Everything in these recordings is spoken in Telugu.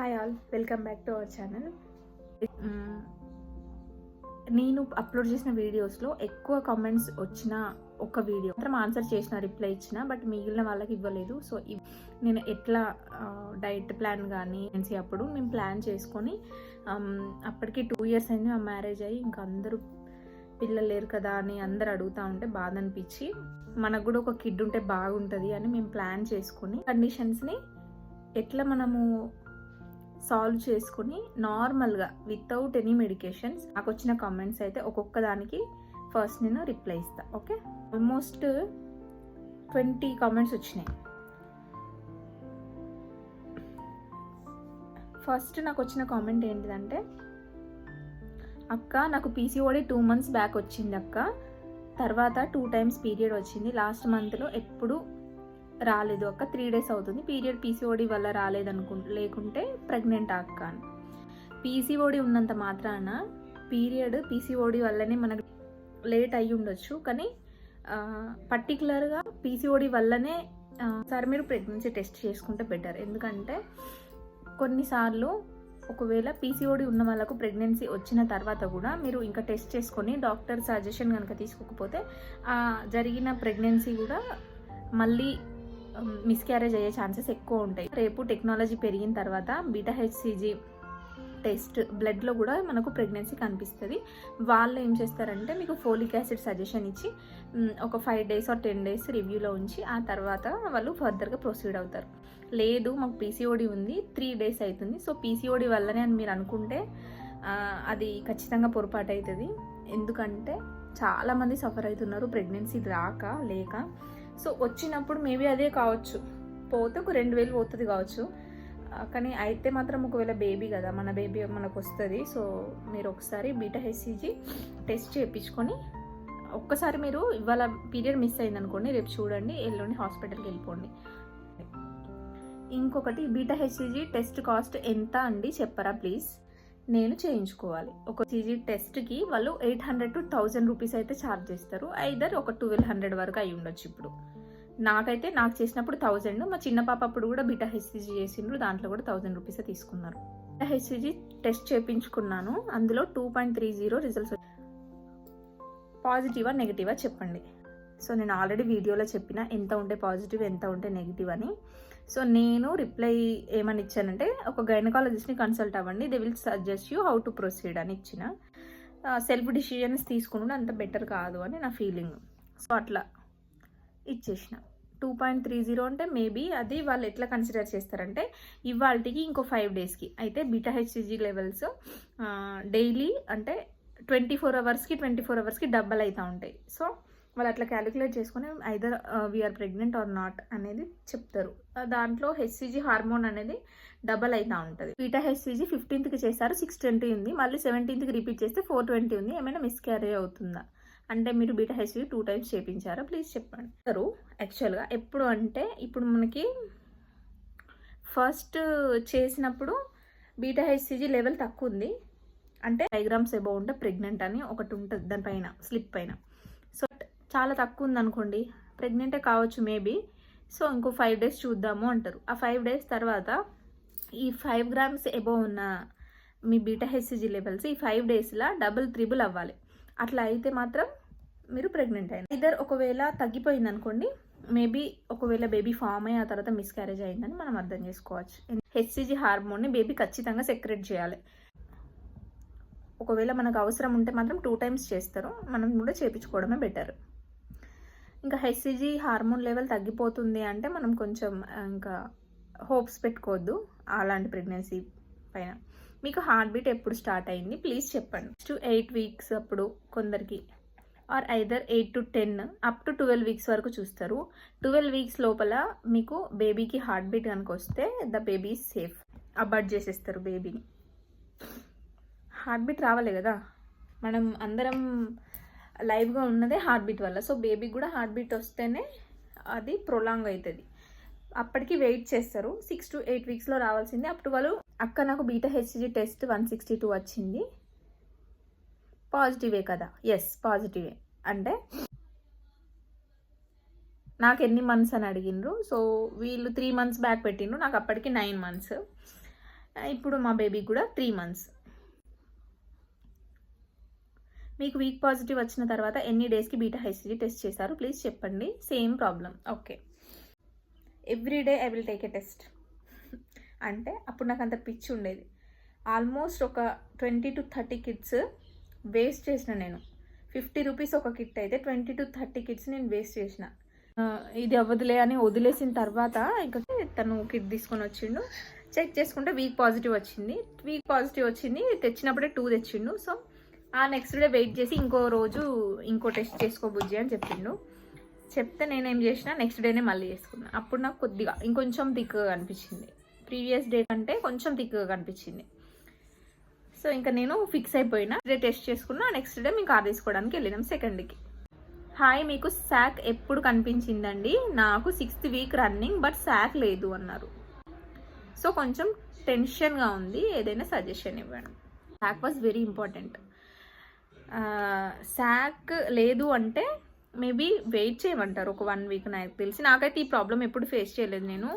Hi all welcome back to our channel నేను అప్లోడ్ చేసిన వీడియోస్లో ఎక్కువ కామెంట్స్ వచ్చిన ఒక వీడియో మాత్రం ఆన్సర్ చేసిన రిప్లై ఇచ్చిన బట్ మిగిలిన వాళ్ళకి ఇవ్వలేదు. సో నేను ఎట్లా డైట్ ప్లాన్ కానీ అప్పుడు మేము ప్లాన్ చేసుకొని అప్పటికి టూ ఇయర్స్ అయింది మా మ్యారేజ్ అయ్యి ఇంకా అందరూ పిల్లలు లేరు కదా అని అందరు అడుగుతూ ఉంటే బాధ అనిపించి మనకు కూడా ఒక కిడ్ ఉంటే బాగుంటుంది అని మేము ప్లాన్ చేసుకుని కండిషన్స్ని ఎట్లా మనము సాల్వ్ చేసుకుని నార్మల్గా వితౌట్ ఎనీ మెడికేషన్స్ నాకు వచ్చిన కామెంట్స్ అయితే ఒక్కొక్క దానికి ఫస్ట్ నేను రిప్లై ఇస్తా ఓకే ఆల్మోస్ట్ ట్వంటీ కామెంట్స్ వచ్చినాయి. ఫస్ట్ నాకు వచ్చిన కామెంట్ ఏంటిదంటే అక్క నాకు పీసీఓడి టూ మంత్స్ బ్యాక్ వచ్చింది అక్క. తర్వాత టూ టైమ్స్ పీరియడ్ వచ్చింది. లాస్ట్ మంత్లో ఎప్పుడు రాలేదు అక్క. త్రీ డేస్ అవుతుంది. పీరియడ్ పీసీఓడి వల్ల రాలేదనుకు లేకుంటే ప్రెగ్నెంట్ అక్క. అని పీసీఓడి ఉన్నంత మాత్రాన పీరియడ్ పీసీఓడి వల్లనే మనకు లేట్ అయ్యి ఉండొచ్చు. కానీ పర్టికులర్గా పీసీఓడి వల్లనే సార్ మీరు ప్రెగ్నెన్సీ టెస్ట్ చేసుకుంటే బెటర్ ఎందుకంటే కొన్నిసార్లు ఒకవేళ పీసీఓడి ఉన్న వాళ్ళకు ప్రెగ్నెన్సీ వచ్చిన తర్వాత కూడా మీరు ఇంకా టెస్ట్ చేసుకొని డాక్టర్ సజెషన్ కనుక తీసుకోకపోతే జరిగిన ప్రెగ్నెన్సీ కూడా మళ్ళీ మిస్క్యారేజ్ అయ్యే ఛాన్సెస్ ఎక్కువ ఉంటాయి. రేపు టెక్నాలజీ పెరిగిన తర్వాత బీటా హెచ్సిజీ టెస్ట్ బ్లడ్లో కూడా మనకు ప్రెగ్నెన్సీ కనిపిస్తుంది. వాళ్ళు ఏం చేస్తారంటే మీకు ఫోలిక్ యాసిడ్ సజెషన్ ఇచ్చి ఒక five days or ten days రివ్యూలో ఉంచి ఆ తర్వాత వాళ్ళు ఫర్దర్గా ప్రొసీడ్ అవుతారు. లేదు మాకు పీసీఓడి ఉంది త్రీ డేస్ అవుతుంది సో పీసీఓడి వల్లనే అని మీరు అనుకుంటే అది ఖచ్చితంగా పొరపాటు అవుతుంది. ఎందుకంటే చాలామంది సఫర్ అవుతున్నారు ప్రెగ్నెన్సీ రాక లేక. సో వచ్చినప్పుడు మేబీ అదే కావచ్చు. పోతే ఒక రెండు వేలు పోతుంది కావచ్చు. కానీ అయితే మాత్రం ఒకవేళ బేబీ కదా మన బేబీ మనకు వస్తుంది. సో మీరు ఒకసారి బీటా హెచ్సిజీ టెస్ట్ చేయించుకొని ఒక్కసారి మీరు ఇవాళ పీరియడ్ మిస్ అయింది అనుకోండి రేపు చూడండి ఎల్లుండి హాస్పిటల్కి వెళ్ళిపోండి. ఇంకొకటి బీటా హెచ్సిజీ టెస్ట్ కాస్ట్ ఎంత అండి? చెప్పరా ప్లీజ్. నేను చేయించుకోవాలి. ఒక సీజీ టెస్ట్కి వాళ్ళు eight hundred to thousand rupees అయితే ఛార్జ్ చేస్తారు. ఐదర్ ఒక ట్వెల్వ్ హండ్రెడ్ వరకు అయి ఉండొచ్చు ఇప్పుడు. నాకైతే నాకు చేసినప్పుడు థౌజండ్ మా చిన్న పాప అప్పుడు కూడా బిటా హెచ్సిజీ చేసిండ్రు దాంట్లో కూడా థౌజండ్ రూపీస్ తీసుకున్నారు. బిటా హెచ్సిజీ టెస్ట్ చేయించుకున్నాను అందులో two point three zero results పాజిటివా నెగిటివా చెప్పండి. సో నేను ఆల్రెడీ వీడియోలో చెప్పిన ఎంత ఉంటే పాజిటివ్ ఎంత ఉంటే నెగిటివ్ అని. సో నేను రిప్లై ఏమని ఇచ్చానంటే ఒక గైనకాలజిస్ట్ని కన్సల్ట్ అవ్వండి. They will suggest you how to proceed అని ఇచ్చిన. సెల్ఫ్ డిసిజన్స్ తీసుకుంటే అంత బెటర్ కాదు అని నా ఫీలింగ్ సో అట్లా ఇచ్చేసిన. టూ పాయింట్ త్రీ జీరో అంటే మేబీ అది వాళ్ళు ఎట్లా కన్సిడర్ చేస్తారంటే ఇవాళకి ఇంకో ఫైవ్ డేస్కి అయితే బీటా హెచ్సిజీ లెవెల్స్ డైలీ అంటే ట్వంటీ ఫోర్ అవర్స్కి ట్వంటీ ఫోర్ అవర్స్కి డబ్బల్ అవుతూ ఉంటాయి. సో వాళ్ళు అట్లా క్యాలిక్యులేట్ చేసుకొని either we are pregnant or not అనేది చెప్తారు. దాంట్లో హెచ్సిజీ హార్మోన్ అనేది డబల్ అవుతూ ఉంటుంది. బీటా హెచ్సిజీ ఫిఫ్టీన్త్కి చేశారు సిక్స్ ట్వంటీ ఉంది. మళ్ళీ సెవెంటీన్త్కి రిపీట్ చేస్తే ఫోర్ ట్వంటీ ఉంది. ఏమైనా మిస్క్యారీ అవుతుందా? అంటే మీరు బీటా హెచ్సిజీ టూ టైమ్స్ చేయించారా ప్లీజ్ చెప్పండి. సారు యాక్చువల్గా ఎప్పుడు అంటే ఇప్పుడు మనకి ఫస్ట్ చేసినప్పుడు బీటా హెచ్సిజీ లెవెల్ తక్కువ ఉంది. అంటే డైగ్రామ్స్ ఎబో ఉంటే ప్రెగ్నెంట్ అని ఒకటి ఉంటుంది దానిపైన స్లిప్ పైన. సో చాలా తక్కువ ఉందనుకోండి ప్రెగ్నెంటే కావచ్చు మేబీ సో ఇంకో ఫైవ్ డేస్ చూద్దాము అంటారు. ఆ ఫైవ్ డేస్ తర్వాత ఈ ఫైవ్ గ్రామ్స్ ఎబో ఉన్న మీ బీటా హెచ్సిజీ లెవెల్స్ ఈ ఫైవ్ డేస్లో డబుల్ త్రిబుల్ అవ్వాలి. అట్లా అయితే మాత్రం మీరు ప్రెగ్నెంట్ అయిన ఇద్దరు ఒకవేళ తగ్గిపోయింది అనుకోండి మేబీ ఒకవేళ బేబీ ఫామ్ అయ్యి ఆ తర్వాత మిస్క్యారేజ్ అయిందని మనం అర్థం చేసుకోవచ్చు. హెచ్సిజీ హార్మోన్ని బేబీ ఖచ్చితంగా సెక్రెట్ చేయాలి. ఒకవేళ మనకు అవసరం ఉంటే మాత్రం టూ టైమ్స్ చేస్తారు. మనం కూడా చేయించుకోవడమే బెటర్. ఇంకా హెచ్సిజీ హార్మోన్ లెవెల్ తగ్గిపోతుంది అంటే మనం కొంచెం ఇంకా హోప్స్ పెట్టుకోవద్దు అలాంటి ప్రెగ్నెన్సీ పైన. మీకు హార్ట్ బీట్ ఎప్పుడు స్టార్ట్ అయింది? ప్లీజ్ చెప్పండి. టు ఎయిట్ వీక్స్ అప్పుడు కొందరికి or either eight to ten up to twelve weeks వరకు చూస్తారు. ట్వెల్వ్ వీక్స్ లోపల మీకు బేబీకి హార్ట్ బీట్ కనుక వస్తే ద బేబీ సేఫ్ అబార్ట్ చేసేస్తారు బేబీని హార్ట్ బీట్ రావాలి కదా? మనం అందరం లైవ్గా ఉన్నదే హార్ట్ బీట్ వల్ల. సో బేబీకి కూడా హార్ట్ బీట్ వస్తేనే అది ప్రొలాంగ్ అవుతుంది అప్పటికి వెయిట్ చేస్తారు. సిక్స్ టు ఎయిట్ వీక్స్లో రావాల్సింది. అప్పుడు వాళ్ళు అక్క నాకు beta HCG test one sixty two వచ్చింది. పాజిటివే కదా. ఎస్ పాజిటివే. అంటే నాకు ఎన్ని మంత్స్ అని అడిగిండ్రు. సో వీళ్ళు త్రీ మంత్స్ బ్యాక్ పెట్టిండ్రు. నాకు అప్పటికి నైన్ మంత్స్. ఇప్పుడు మా బేబీకి కూడా త్రీ మంత్స్. మీకు వీక్ పాజిటివ్ వచ్చిన తర్వాత ఎన్ని డేస్కి బీటా హెచ్డి టెస్ట్ చేశారు? ప్లీజ్ చెప్పండి. Same problem okay every day I will take a test అంటే అప్పుడు నాకు అంత పిచ్చి ఉండేది. ఆల్మోస్ట్ ఒక twenty to thirty kits waste చేసిన నేను. ఫిఫ్టీ రూపీస్ ఒక కిట్ అయితే ట్వంటీ టు థర్టీ కిడ్స్ నేను వేస్ట్ చేసిన. ఇది అవ్వదులే అని వదిలేసిన తర్వాత ఇంకా తను కిట్ తీసుకొని వచ్చిండు. చెక్ చేసుకుంటే వీక్ పాజిటివ్ వచ్చింది. వీక్ పాజిటివ్ వచ్చింది. తెచ్చినప్పుడే టూ తెచ్చిండు. సో ఆ నెక్స్ట్ డే వెయిట్ చేసి ఇంకో రోజు ఇంకో టెస్ట్ చేసుకో బుజ్జి అని చెప్పిండు. చెప్తే నేనేం చేసిన నెక్స్ట్ డేనే మళ్ళీ చేసుకున్నా. అప్పుడు నాకు కొద్దిగా ఇంకొంచెం థిక్గా కనిపించింది. ప్రీవియస్ డే కంటే కొంచెం థిక్గా కనిపించింది. సో ఇంకా నేను ఫిక్స్ అయిపోయినా. డే టెస్ట్ చేసుకున్నా. నెక్స్ట్ డే మేము కార్ తీసుకోవడానికి వెళ్ళినాం సెకండ్కి హాయ్ మీకు శాక్ ఎప్పుడు కనిపించిందండి? నాకు sixth week running but sac లేదు అన్నారు. సో కొంచెం టెన్షన్గా ఉంది. ఏదైనా సజెషన్ ఇవ్వండి. Sac was very important sac లేదు అంటే మేబీ వెయిట్ చేయమంటారు. ఒక వన్ వీక్ నాకు తెలిసి. నాకైతే ఈ ప్రాబ్లం ఎప్పుడు ఫేస్ చేయలేదు నేను.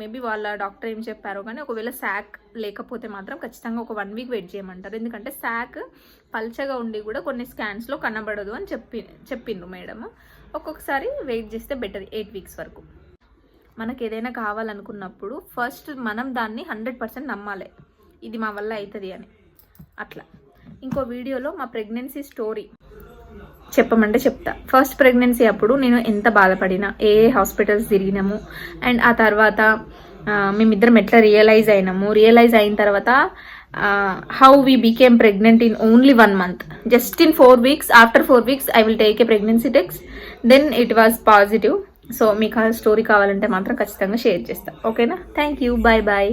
మేబీ వాళ్ళ డాక్టర్ ఏం చెప్పారో కానీ ఒకవేళ శాక్ లేకపోతే మాత్రం ఖచ్చితంగా ఒక వన్ వీక్ వెయిట్ చేయమంటారు. ఎందుకంటే శాక్ పల్చగా ఉండి కూడా కొన్ని స్కాన్స్లో కనబడదు అని చెప్పి చెప్పిండ్రు మేడం ఒక్కొక్కసారి వెయిట్ చేస్తే బెటర్ ఎయిట్ వీక్స్ వరకు. మనకి ఏదైనా కావాలనుకున్నప్పుడు ఫస్ట్ మనం దాన్ని హండ్రెడ్ పర్సెంట్ నమ్మాలి. ఇది మా వల్ల అవుతుంది అని. అట్లా. ఇంకో వీడియోలో మా ప్రెగ్నెన్సీ స్టోరీ. చెప్పమంటే చెప్తా. ఫస్ట్ ప్రెగ్నెన్సీ అప్పుడు నేను ఎంత బాధపడినా ఏ ఏ హాస్పిటల్స్ తిరిగినాము అండ్ ఆ తర్వాత మేమిద్దరం ఎట్లా రియలైజ్ అయినాము. రియలైజ్ అయిన తర్వాత how we became pregnant in only one month just in four weeks after four weeks I will take a pregnancy tax then it was positive so మీకు ఆ స్టోరీ కావాలంటే మాత్రం ఖచ్చితంగా షేర్ చేస్తాను ఓకేనా థ్యాంక్ యూ బాయ్ బాయ్